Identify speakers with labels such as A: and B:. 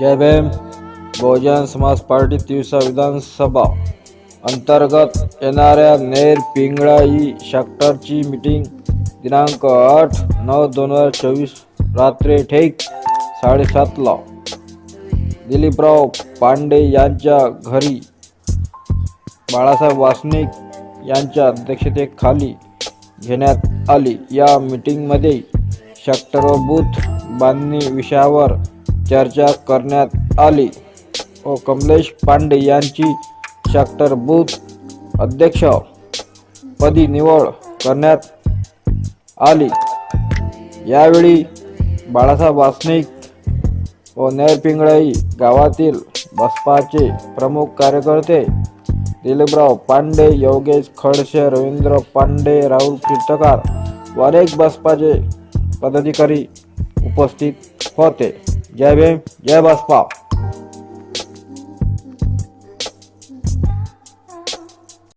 A: जय Bhim Bahujan Samaj party Tiwasa विधानसभा अंतर्गत येणाऱ्या Ner Pingalai शॅक्टरची meeting दिनांक आठ नऊ दोन हजार चोवीस रात्री ठेक साडेसातला. दिलीपराव पांडे यांच्या घरी बाळासाहेब वासनिक यांच्या अध्यक्षतेखाली घेण्यात आली. या मीटिंगमध्ये शॅक्टर व बूथ बांधणी विषयावर चर्चा करण्यात आली. व कमलेश पांडे यांची शॅक्टर बूथ अध्यक्ष पदी निवड करण्यात आली. यावेळी बाळासाहेब वासनिक व नेरपिंगळाई गावातील बसपाचे प्रमुख कार्यकर्ते दिलीपराव पांडे योगेश खडसे रवींद्र पांडे राहुल कीर्तकार व अनेक बसपाचे पदाधिकारी उपस्थित होते. जय भीम जय बसपा